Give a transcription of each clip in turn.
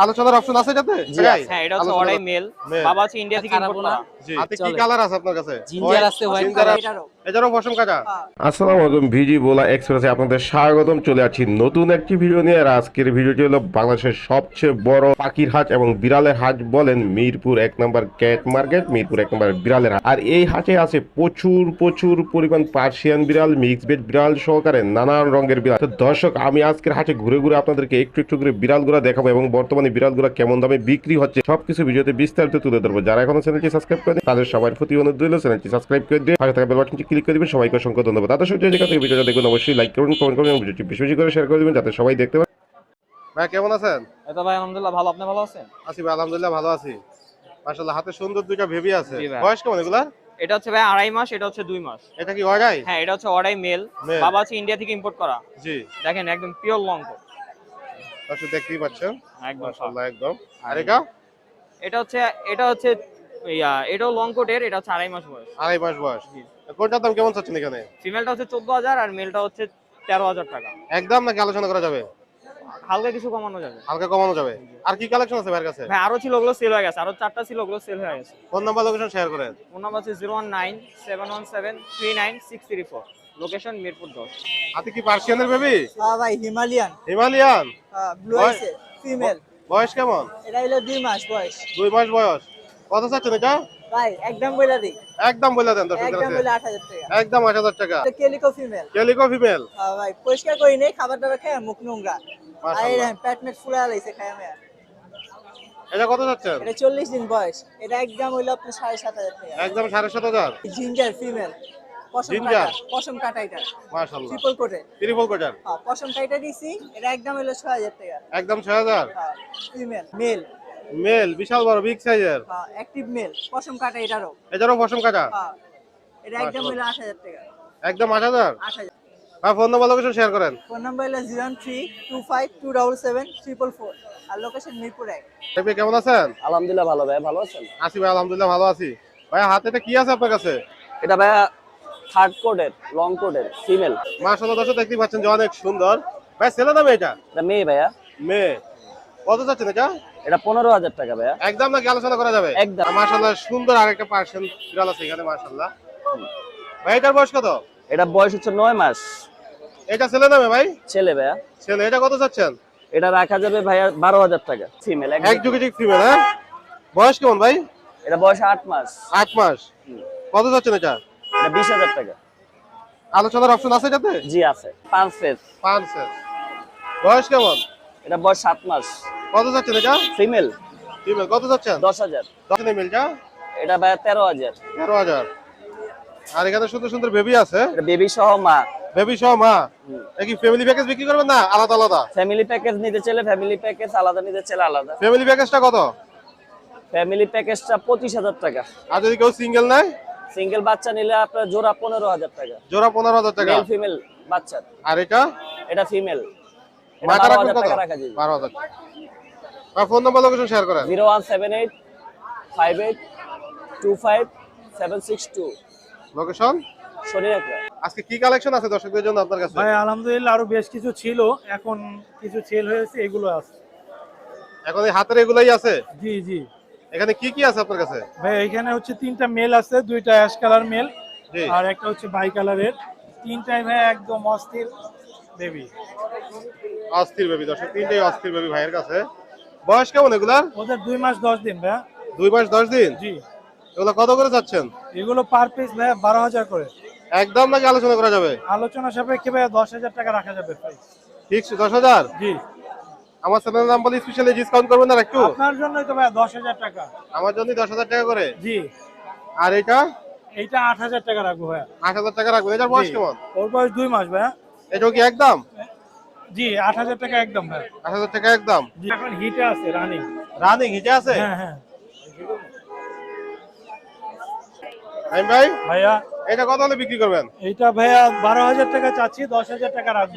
আলোচনার অপশন আছে যাতে হ্যাঁ এটা হচ্ছে আলোচনার- মেল। বাবা হচ্ছে ইন্ডিয়া থেকে ইম্পোর্ট। করা। হাতে কি কালার আছে আপনার কাছে? জিঞ্জার আছে হোয়াইট কালার। নানান রঙের বিড়াল। দর্শক, আমি আজকের হাটে ঘুরে ঘুরে আপনাদেরকে একটু একটু করে বিড়ালগুলো দেখাবো এবং বর্তমানে বিড়ালগুলো কেমন দামে বিক্রি হচ্ছে সবকিছু ভিডিওতে বিস্তারিত তুলে ধরবো। যারা এখনও চ্যানেলটি সাবস্ক্রাইব করে তাদের সবার প্রতি অনুরোধ চ্যানেলটি সাবস্ক্রাইব করে দিয়ে থাকা ক্লিক করে দিবেন সবাইকে অসংখ্য ধন্যবাদ। তাদের সঙ্গে যেখান থেকে ভিডিওটা দেখুন অবশ্যই লাইক করুন কমেন্ট করুন এবং ভিডিওটি বেশি বেশি করে শেয়ার করে দিবেন যাতে সবাই দেখতে পারে। ভাই কেমন আছেন? এটা ভাই আলহামদুলিল্লাহ ভালো। আপনি ভালো আছেন? আছি ভাই আলহামদুলিল্লাহ ভালো আছি। মাশাআল্লাহ হাতে সুন্দর দুইটা বেবি আছে। বয়স কেমন এগুলা এটা হচ্ছে ভাই আড়াই মাস এটা হচ্ছে দুই মাস। এটা কি অর্ডাই হ্যাঁ এটা হচ্ছে অর্ডাই মেল। বাবা হচ্ছে ইন্ডিয়া থেকে ইম্পোর্ট করা। জি। দেখেন একদম পিওর লং দর্শক দেখতেই পাচ্ছেন। একদম মাশাআল্লাহ একদম। আর এটা? এটা হচ্ছে এটা হচ্ছে ইয়া এটাও লং কোটের এটা হচ্ছে আড়াই মাস বয়স। আড়াই মাস বয়স। কোনটার দাম কেমন চাচ্ছেন এখানে? ফিমেলটা হচ্ছে চোদ্দ হাজার আর মেলটা হচ্ছে তেরো হাজার টাকা। একদম নাকি আলোচনা করা যাবে? হালকা কিছু কমানো যাবে। হালকা কমানো যাবে। আর কি কালেকশন আছে ভাইয়ের কাছে? ভাই আরও ছিল ওগুলো সেল হয়ে গেছে। আরও চারটা ছিল ওগুলো সেল হয়ে গেছে। ফোন নাম্বার লোকেশন শেয়ার করেন। ফোন নাম্বার হচ্ছে zero one nine seven one seven three nine six three four. Location Mirpur দশ। হাতে কি পার্সিয়ানের বেবি হ্যাঁ ভাই Himalayan. Himalayan? Blue boy- female বয়স কেমন? এটা হলো দুই মাস বয়স। দুই মাস বয়স। কত চাচ্ছেন এটা? ভাই একদম বইলা দিই। একদম বলে দেন একদম বইলা আট হাজার টাকা। একদম আট হাজার টাকা। এটা কেলিকো ফিমেল। Calico female. হ্যাঁ ভাই পরিষ্কার করি নেই খাবার দাবার খায় মুখ নোংরা। আর মাশাআল্লাহ। পেট মেট ফুলা লাইছে খায় আমি এটা কত চাচ্ছেন? এটা চল্লিশ দিন বয়স। এটা একদম হইল আপনি সাড়ে সাত হাজার টাকা। একদম সাড়ে সাত হাজার? Ginger female? কাটা পশম কাটা এটা। মাশাল্লাহ ট্রিপল কোটে ত্রিপল কোটার হ্যাঁ পশম কাটা দিছি এটা একদম হইল ছয় হাজার টাকা। একদম ছয় হাজার? হ্যাঁ ফিমেল মেল মেল বিশাল বড় বিগ সাইজের হ্যাঁ অ্যাক্টিভ মেল পশম কাটা এটারও। এটারও পশম কাটা? হ্যাঁ এটা একদম আট হাজার টাকা। একদম আট হাজার? আট হাজার। আর ফোন নাম্বার লোকেশন শেয়ার করেন। ফোন নাম্বার হলো zero three two five two double seven triple four আর লোকেশন মিরপুর এক। ভাই কেমন আছেন? আলহামদুলিল্লাহ ভালো ভাই ভালো আছেন? আছি ভাই আলহামদুলিল্লাহ ভালো আছি। ভাই হাতে এটা কি আছে আপনার কাছে? এটা ভাই থার্ড কোডের লং কোডের ফিমেল মাশাআল্লাহ দর্শক দেখতেই পাচ্ছেন যে অনেক সুন্দর। ভাই ছেলে দামে এটা? এটা মেয়ে ভাইয়া। মেয়ে। কত চাচ্ছেন এটা এটা পনেরো হাজার টাকা ভাইয়া। একদম নাকি আলোচনা করা যাবে? একদম। মাশাআল্লাহ সুন্দর আরেকটা পার্সেন্ট বিড়াল আছে এখানে মাশাআল্লাহ। ভাই এটার বয়স কত? এটা বয়স হচ্ছে নয় মাস। এটা ছেলে দামে ভাই? ছেলে ভাইয়া। ছেলে এটা কত চাচ্ছেন? এটা রাখা যাবে ভাইয়া বারো হাজার টাকা। ফিমেল এক যুগিটিক ফিমেল হ্যাঁ? বয়স কেমন ভাই? এটা বয়স আট মাস। আট মাস। কত চাচ্ছেন এটা? এটা বিশ হাজার টাকা। আলোচনার অপশন আছে যাতে জি আছে। পাঁচ ফেস পাঁচ সেট। বয়স কেমন? এটা বয়স সাত মাস। কত চাচ্ছেন এটা ফিমেল ফিমেল কত চাচ্ছেন দশ হাজার। দশ মিলটা এটা ভাইয়া তেরো হাজার। তেরো হাজার। আর এখানে সুন্দর সুন্দর বেবি আছে? এটা বেবি সহ মা। বেবি সহ মা? কি ফ্যামিলি প্যাকেজ বিক্রি করবেন না? আলাদা আলাদা? ফ্যামিলি প্যাকেজ নিতে চাইলে ফ্যামিলি প্যাকেজ আলাদা নিতে চাইলে আলাদা। ফ্যামিলি প্যাকেজটা কত? ফ্যামিলি প্যাকেজটা পঁচিশ হাজার টাকা। আর যদি কেউ সিঙ্গেল নেয়? সিঙ্গেল বাচ্চা নিলে আপনার জোড়া পনেরো হাজার টাকা। জোড়া পনেরো হাজার টাকা। মেল ফিমেল বাচ্চা। আর এটা? এটা ফিমেল বারো হাজার টাকা রাখা যাবে বারো হাজার আর ফোন নাম্বার লোকেশন শেয়ার করেন। Zero one seven eight five eight two five seven six two. Location শনি আজকে কি কালেকশন আছে দর্শকদের জন্য আপনার কাছে? ভাই আলহামদুলিল্লাহ আরও বেশ কিছু ছিল। এখন কিছু সেল হয়েছে এগুলো আছে। এখন এই হাতের এগুলাই আছে? জি জি। এখানে কি কি আছে আপনার কাছে? ভাই এখানে হচ্ছে তিনটা মেল আছে দুইটা অ্যাশ কালার মেল জি। আর একটা হচ্ছে বাই কালারের তিনটাই ভাই একদম অস্থির বেবি অস্থির বেবি দর্শক তিনটেই অস্থির বেবি ভাইয়ের কাছে। বয়স কেমন এগুলার ওদের দুই মাস দশ দিন ভাই দুই মাস দশ দিন? জি। এগুলো কত করে যাচ্ছেন? এগুলো পার পিস ভাই বারো হাজার করে। একদম নাকি আলোচনা করা যাবে? আলোচনা সাপেক্ষে ভাই দশ হাজার টাকা রাখা যাবে দশ হাজার? জি। আমার চ্যানেলের নাম বলে স্পেশালি ডিসকাউন্ট করবেন না একটু? আপনার জন্যই তো ভাই দশ হাজার টাকা। আমার জন্য দশ হাজার টাকা করে? জি। আর এটা এইটা আট হাজার টাকা রাখব ভাই আট হাজার টাকা রাখবেন। এটার বয়স কেমন? ওর বয়স দুই মাস ভাই এটাও কি একদম? জি আট হাজার টাকা একদম ভাই। আট হাজার টাকা একদম? এখন হিটে আছে রানিং রানিং হিটে আছে? হ্যাঁ হ্যাঁ। ভাই ভাইয়া। এটা কত হলে বিক্রি করবেন? এইটা ভাইয়া বারো হাজার টাকা চাচ্ছি দশ হাজার টাকা রাখব।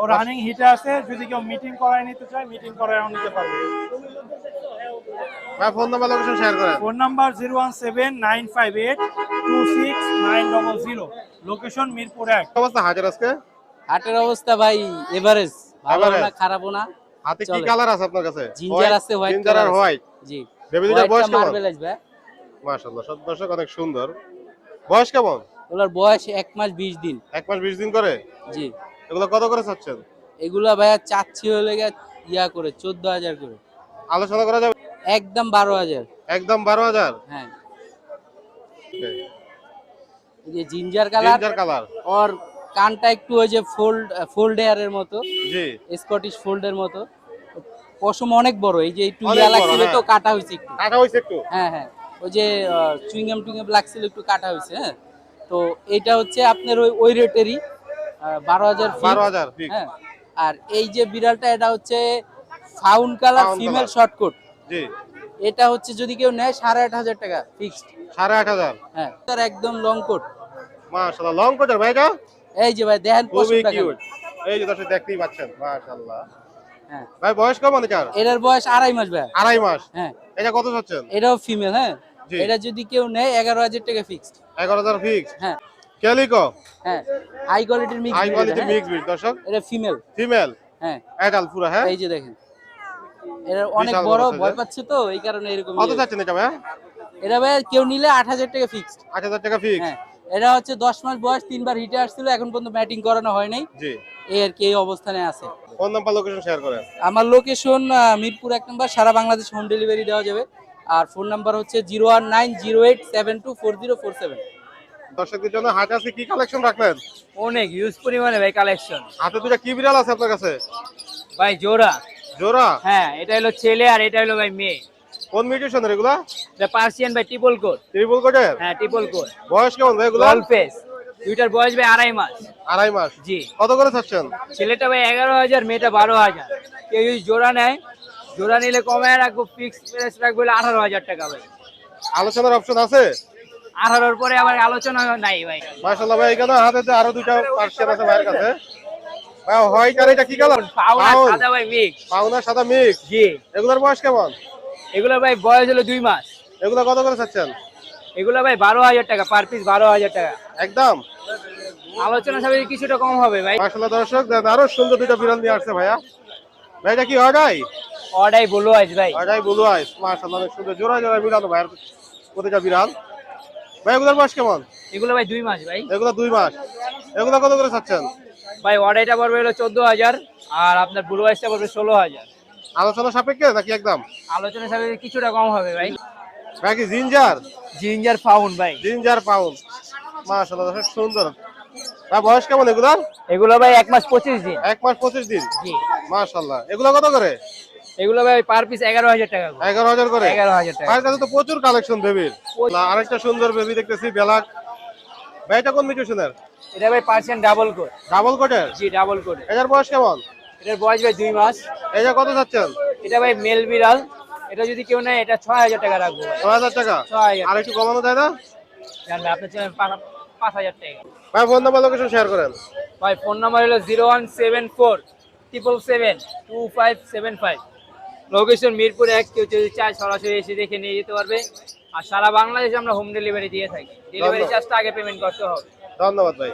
ও রানিং হিটে আছে যদি কেউ মিটিং করায় নিতে চায় মিটিং করায় নিতে পারবে। ভাই ফোন নাম্বার লোকেশন শেয়ার করেন। Phone number zero one seven nine five eight two six nine double zero location Mirpur এক। অবস্থা হাজার আজকে? হাটের অবস্থা ভাই এভারেজ ভালো না খারাপও না। হাতে কি কালার আছে আপনার কাছে? Ginger আছে, white জিঞ্জার আর হোয়াইট জি। বেবি দুটার বয়স কেমন? মার্বেল আসবে মাশাআল্লাহ সব দর্শক অনেক সুন্দর। বয়স কেমন? ওগুলোর বয়স এক মাস বিশ দিন। এক মাস বিশ দিন করে? জি। এগুলো কত করে চাচ্ছেন? এগুলা ভাইয়া চাচ্ছি হলে ইয়া করে চোদ্দ হাজার করে। আলোচনা করা যাবে? একদম বারো হাজার। একদম বারো হাজার? হ্যাঁ। এই যে জিঞ্জার কালার জিঞ্জার কালার ওর কানটা একটু ওই যে ফোল্ড ফোল্ড এয়ারের মতো জি। স্কটিশ ফোল্ডের মতো। পশম অনেক বড় এই যে একটু ইয়া লাগছিল তো হ্যাঁ। কাটা হয়েছে একটু। কাটা হয়েছে একটু। হ্যাঁ হ্যাঁ। ওই যে চুইংগাম টুইংগাম লাগছিল একটু কাটা হয়েছে হ্যাঁ। তো এটা হচ্ছে আপনার ওই ওই রেটেরই বারো হাজার বারো হাজার হ্যাঁ। আর এই যে বিড়ালটা এটা হচ্ছে fawn colour female. Short coat জি। এটা হচ্ছে যদি কেউ নেয় সাড়ে আট হাজার টাকা ফিক্সড সাড়ে আট হাজার। হ্যাঁ। তার একদম লং কোট মাশাআল্লাহ লং কোটার ভাই এটা? এই যে ভাই দেখেন পশমটা এই যে দর্শক দেখতেই পাচ্ছেন মাশাআল্লাহ। হ্যাঁ। ভাই বয়স কেমন এটার? এটার বয়স আড়াই মাস ভাই। আড়াই মাস? হ্যাঁ। এটা কত চাচ্ছেন? এটাও ফিমেল হ্যাঁ? এটা যদি কেউ নেয় এগারো হাজার টাকা ফিক্সড এগারো হাজার ফিক্স হ্যাঁ। ক্যালিকো হ্যাঁ। হাই কোয়ালিটির মিক্স হাই কোয়ালিটি মিক্স বিট দর্শক। এটা ফিমেল ফিমেল হ্যাঁ। অ্যাডাল পুরো হ্যাঁ? এই যে দেখেন। এটা অনেক বড় ভয়। পাচ্ছে তো এই কারণে এরকম কত ইয়ে। চাচ্ছেন এটা ভাই? এটা ভাই কেউ নিলে আট হাজার টাকা ফিক্সড আট হাজার টাকা ফিক্স হ্যাঁ। এটা হচ্ছে দশ মাস বয়স তিনবার হিটে আসছিল এখন পর্যন্ত ব্যাটিং করানো হয় নাই। জি। এই আর কি এই অবস্থানে আছে। ফোন নাম্বার লোকেশন শেয়ার করেন আমার লোকেশন মিরপুর এক নম্বর সারা বাংলাদেশ হোম ডেলিভারি দেওয়া যাবে। আর ফোন নাম্বার হচ্ছে zero one nine zero eight seven two four zero four seven. দর্শকদের জন্য হাট আছে কি কালেকশন রাখলেন অনেক ইউজ পরিমাণে ভাই কালেকশন হাতে দুটা কি বিড়াল আছে আপনার কাছে? ভাই জোড়া। জোড়া? হ্যাঁ এটা হলো ছেলে আর এটা হলো ভাই মেয়ে। কোন মিউটেশনের এগুলা? এটা পার্সিয়ান ভাই ট্রিপল কোট ত্রিপুল কোটের হ্যাঁ ট্রিপল কোট বয়স কেমন ভাই এগুলা? গল ফেস দুইটার বয়স ভাই আড়াই মাস। আড়াই মাস। জি। কত করে চাচ্ছেন ছেলেটা ভাই এগারো হাজার মেয়েটা বারো হাজার। কেউ যদি জোড়া নেয় জোড়া নিলে কমায় রাখব ফিক্স প্রাইস রাখব আঠারো হাজার টাকা ভাই। আলোচনার অপশন আছে? আঠারোর পরে আবার আলোচনা নাই ভাই। মাশাআল্লাহ ভাই এখানে হাতে যে আরও দুইটা পার্সিয়ান আছে ভাইয়ের কাছে। ভাই হোয়াইট আর এটা কি কালার সাদা ভাই মিক্স পাউনা সাদা মিক্স জি। এগুলোর বয়স কেমন? এগুলো ভাই বয়স হলো দুই মাস। এগুলো কত করে চাচ্ছেন? এগুলো ভাই বারো হাজার টাকা পার পিস বারো হাজার টাকা। একদম? আলোচনা সাপেক্ষে কিছুটা কম হবে ভাই। মাশাআল্লাহ দর্শক আরও সুন্দর দুইটা বিড়াল নিয়ে আসছে ভাইয়া। ভাই এটা কি অর্ডাই অর্ডাই বলো আইস ভাই। অর্ডাই বলু আইস মাশাআল্লাহ অনেক সুন্দর। জোড়া জোড়া বিড়াল ভাইয়ের প্রতিটা বিড়াল। ভাই এগুলোর বয়স কেমন? এগুলো ভাই দুই মাস ভাই। এগুলো দুই মাস। এগুলো কত করে চাচ্ছেন? ভাই অর্ডাইটা পড়বে হলো চোদ্দ হাজার আর আপনার ব্লু আইসটা পড়বে ষোলো হাজার। আলোচনা সাপেক্ষে নাকি একদম? আলোচনা সাপেক্ষে কিছুটা কম হবে ভাই। ভাই কি জিঞ্জার? জিঞ্জার ফাউন্ড ভাই। জিঞ্জার পাউন্ড মাশাআল্লাহ দর্শক সুন্দর। ভাই বয়স কেমন এগুলার? এগুলো ভাই এক মাস পঁচিশ দিন। এক মাস পঁচিশ দিন? জি। মাশাআল্লাহ। এগুলো কত করে? এগুলো ভাই পার পিস এগারো হাজার টাকা। এগারো হাজার করে? এগারো হাজার টাকা। কাছে তো প্রচুর কালেকশন বেবির। আরেকটা সুন্দর বেবি দেখতেছি বেলাক। ভাই এটা কোন মিউটেশনের এটা ভাই পার্সেন্ট ডাবল কোড ডাবল কোটের? জি ডাবল কোড এটার বয়স কেমন? এটার বয়স ভাই দুই মাস। এটা কত চাচ্ছেন এটা ভাই মেল বিড়াল। এটা যদি কেউ নেয় এটা ছয় হাজার টাকা রাখব ছয় হাজার টাকা? ছয় হাজার আর একটু কমানো যায় না? জানবে পাঁচ হাজার টাকা। ভাই ফোন নাম্বার লোকেশন শেয়ার করেন। ভাই ফোন নাম্বার হলো zero one seven four triple seven two five seven five location Mirpur এক কেউ যদি চায় সরাসরি এসে দেখে নিয়ে যেতে পারবে। আর সারা বাংলাদেশে আমরা হোম ডেলিভারি দিয়ে থাকি। ডেলিভারি চার্জটা আগে পেমেন্ট করতে হবে। ধন্যবাদ ভাই।